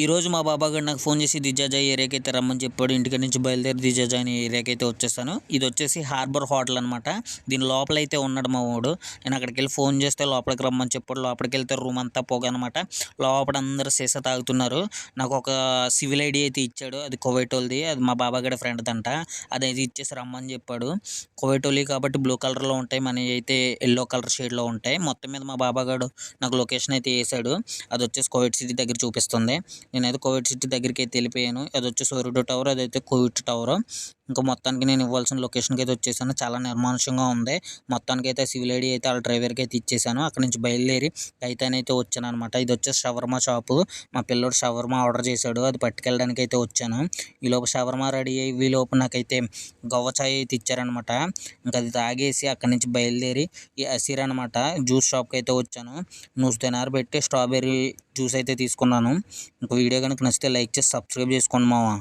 ఈరోజు మా బాబాగారు నాకు ఫోన్ చేసి దిజాజా ఏరియాకి అయితే రమ్మని చెప్పాడు. ఇంటికి నుంచి బయలుదేరి దిజాజా అనే ఏరియాకి అయితే వచ్చేసాను. ఇది వచ్చేసి హార్బర్ హోటల్ అనమాట దీని లోపల అయితే ఉన్నాడు మా వాడు. నేను అక్కడికి వెళ్ళి ఫోన్ చేస్తే లోపలికి రమ్మని చెప్పాడు. లోపలికి వెళ్తే రూమ్ అంతా పోగా అనమాట లోపల అందరూ సీసా తాగుతున్నారు. నాకు ఒక సివిల్ ఐడి అయితే ఇచ్చాడు. అది కోవైటోల్ది. అది మా బాబాగారి గడి ఫ్రెండ్ అది అయితే ఇచ్చేసి రమ్మని చెప్పాడు. కోవైటోలి కాబట్టి బ్లూ కలర్లో ఉంటాయి. మన అయితే ఎల్లో కలర్ షేడ్లో ఉంటాయి. మొత్తం మీద మా బాబాగాడు నాకు లొకేషన్ అయితే వేసాడు. అది వచ్చేసి కోవిడ్ సిటీ దగ్గర చూపిస్తుంది. నేనైతే కోవిడ్ సిటీ దగ్గరికి అయితే వెళ్ళిపోయాను. అది వచ్చి సూర్యుడు టవర్ అదైతే కోవిడ్ టవర్. ఇంకా మొత్తానికి నేను ఇవ్వాల్సిన లొకేషన్కి అయితే వచ్చేసాను. చాలా నిర్మానుషంగా ఉంది. మొత్తానికి అయితే సివిల్ ఐడి అయితే వాళ్ళ డ్రైవర్కి అయితే ఇచ్చేసాను. అక్కడ నుంచి బయలుదేరి అయితే వచ్చాను అనమాట ఇది వచ్చేసి షవర్మా షాపు మా పిల్లోడు షవర్మా ఆర్డర్ చేశాడు. అది పట్టుకెళ్ళడానికి అయితే వచ్చాను. ఈలోపు షవర్మా రెడీ అయ్యి ఈలోపు నాకైతే గవ్వ చాయ్ అయితే ఇచ్చారనమాట ఇంకా అది తాగేసి అక్కడి నుంచి బయలుదేరి ఈ అసీర్ అనమాట జ్యూస్ షాప్కి అయితే వచ్చాను. నూస్ దినారు పెట్టి స్ట్రాబెర్రీ జ్యూస్ అయితే తీసుకున్నాను. ఇంక వీడియో కనుక నచ్చితే లైక్ చేసి సబ్స్క్రైబ్ చేసుకోండి మావా.